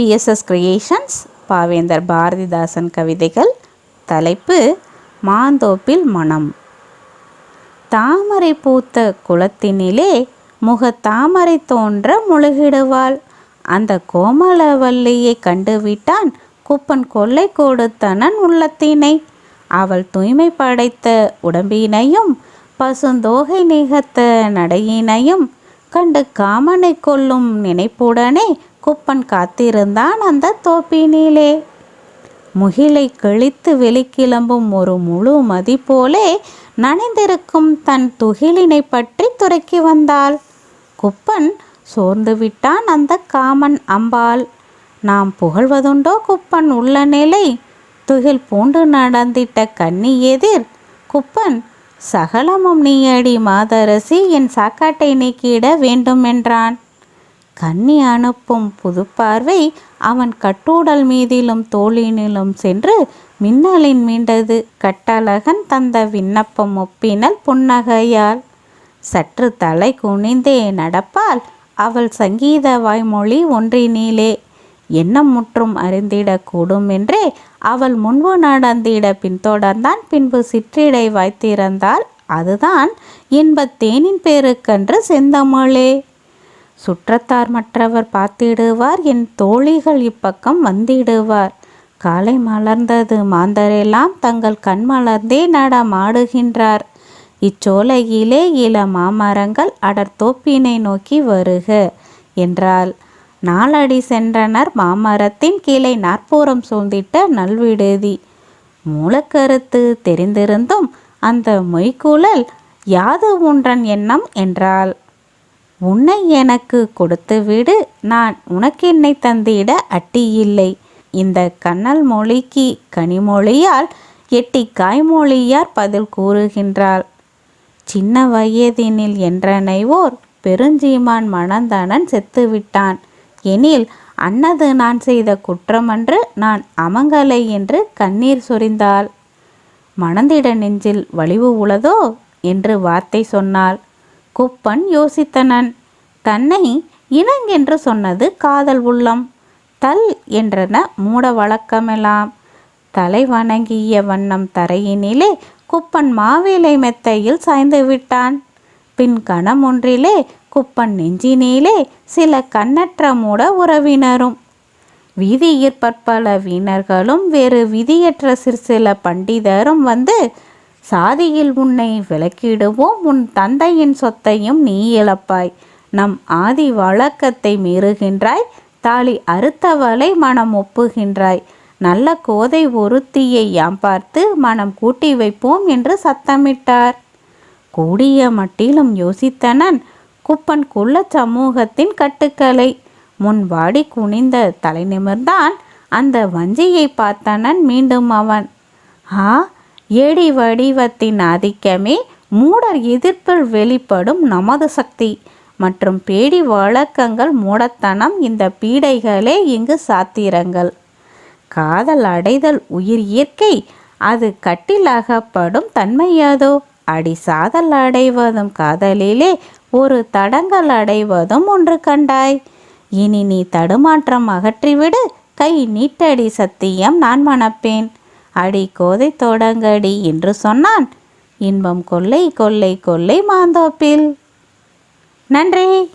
BSS creations பாவேந்தர் பாரதிதாசன் கவிதைகள் தலைப்பு மாந்தோப்பில் மனம் தாமரை பூத்த குளத்தினிலே முக தாமரை தோன்ற முழுகிடுவாள். அந்த கோமலவல்லியை கண்டுவிட்டான் குப்பன் கொள்ளை கொடுத்தனன் உள்ளத்தினை. அவள் தூய்மை படைத்த உடம்பினையும் பசுந்தோகை நிகத்த நடையினையும் கண்டு காமனை கொல்லும் நினைப்புடனே குப்பன் காத்திருந்தான் அந்த தோப்பினிலே. முகிலை கிழித்து வெளிக்கிளம்பும் ஒரு முழு மதி போலே நனைந்திருக்கும் தன் துகிலினை பற்றி துறக்கி வந்தாள். குப்பன் சோர்ந்து விட்டான் அந்த காமன் அம்பாள். நாம் புகழ்வதுண்டோ குப்பன் உள்ள நிலை? துகில் பூண்டு நடந்திட்ட கன்னி எதிர்? குப்பன் சகலமும் நீயடி மாதரசி என் சாக்காட்டை நீக்கிட வேண்டுமென்றான் கன்னி அனுப்பும் புதுப்பார்வை அவன் கட்டூடல் மீதிலும் தோளினிலும் சென்று மின்னலின் மீண்டது கட்டழகன் தந்த விண்ணப்பம் ஒப்பினல் புன்னகையால். சற்று தலை குனிந்தே நடப்பால் அவள் சங்கீத வாய்மொழி ஒன்றினிலே என்ன முற்றும் அறிந்திடக்கூடும் என்றே அவள் முன்பு நடந்திட பின்தொடர்ந்தான் பின்பு சிற்றிடை வாய்த்திருந்தால் அதுதான் இன்பத் தேனின் பேருக்கன்று செந்தமிழே. சுற்றத்தார் மற்றவர் பார்த்திடுவார் என் தோழிகள் இப்பக்கம் வந்திடுவார். காலை மலர்ந்தது மாந்தரெல்லாம் தங்கள் கண் மலர்ந்தே நடமாடுகின்றார். இச்சோலையிலே இள மாமரங்கள் அடர்த்தோப்பினை நோக்கி வருக என்றாள். நாலடி சென்றனர் மாமரத்தின் கீழே நாற்புறம் சூழ்ந்திட்ட நல்விடுதி. மூலக்கருத்து தெரிந்திருந்தும் அந்த மொய்க்குழல் யாது உன்றன் எண்ணம் என்றாள். உன்னை எனக்கு கொடுத்து விடு. நான் உனக்கென்னை தந்திட அட்டியில்லை இந்த கண்ணல் மொழிக்கு கனிமொழியால் எட்டி காய்மொழியார் பதில் கூறுகின்றாள். சின்ன வயதினில் என்றனைவோர் பெருஞ்சீமான் மணந்தனன் செத்துவிட்டான். எனில் அன்னது நான் செய்த குற்றமன்று நான் அமங்கலை என்று கண்ணீர் சொரிந்தாள். மணந்திட நெஞ்சில் வலிவு உளதோ? என்று வார்த்தை சொன்னாள். குப்பன் யோசித்தனன். தன்னை இனங்கென்று சொன்னது காதல் உள்ளம். தல் என்றன மூட வழக்கமெல்லாம் தலை வணங்கிய வண்ணம் தரையினிலே குப்பன் மாவேலை மெத்தையில் சாய்ந்து விட்டான். பின் கணம் ஒன்றிலே குப்பன் நெஞ்சினிலே சில கண்ணற்ற மூட உறவினரும். வீதியிற் பற்பல வீணர்களும் வேறு விதியற்ற சிற்சில பண்டிதரும் வந்து சாதியில் உன்னை விலக்கிடுவோம் உன் தந்தையின் சொத்தையும் நீ இழப்பாய். நம் ஆதி வழக்கத்தை மீறுகின்றாய் தாலி அறுத்தவளை மனம் ஒப்புகின்றாய். நல்ல கோதை ஒருத்தியை யாம் பார்த்து மனம் கூட்டி வைப்போம் என்று சத்தமிட்டார். கூடிய மட்டிலும் யோசித்தனன் குப்பன் குள்ள சமூகத்தின் கட்டுக்களை முன் வாடி குனிந்த தலை நிமிர்ந்தான் அந்த வஞ்சியை பார்த்தனன் மீண்டும் அவன். ஆ ஏடி வடிவத்தின் ஆதிக்கமே மூடர் எதிர்ப்பில் வெளிப்படும் நமது சக்தி. மற்றும் பேடி வழக்கங்கள் மூடத்தனம் இந்த பீடைகளே இங்கு சாத்திரங்கள். காதல் அடைதல் உயிர் இயற்கை அது கட்டிலாகப்படும் தன்மையாதோ. அடி சாதல் அடைவதும் காதலிலே ஒரு தடங்கள் அடைவதும் ஒன்று கண்டாய். இனி நீ தடுமாற்றம் அகற்றிவிடு. கை நீட்டடி சத்தியம் நான் மணப்பேன். அடி கோதை தொடங்கடி என்று சொன்னான். இன்பம் கொள்ளை கொள்ளை கொள்ளை மாந்தோப்பில். நன்றி.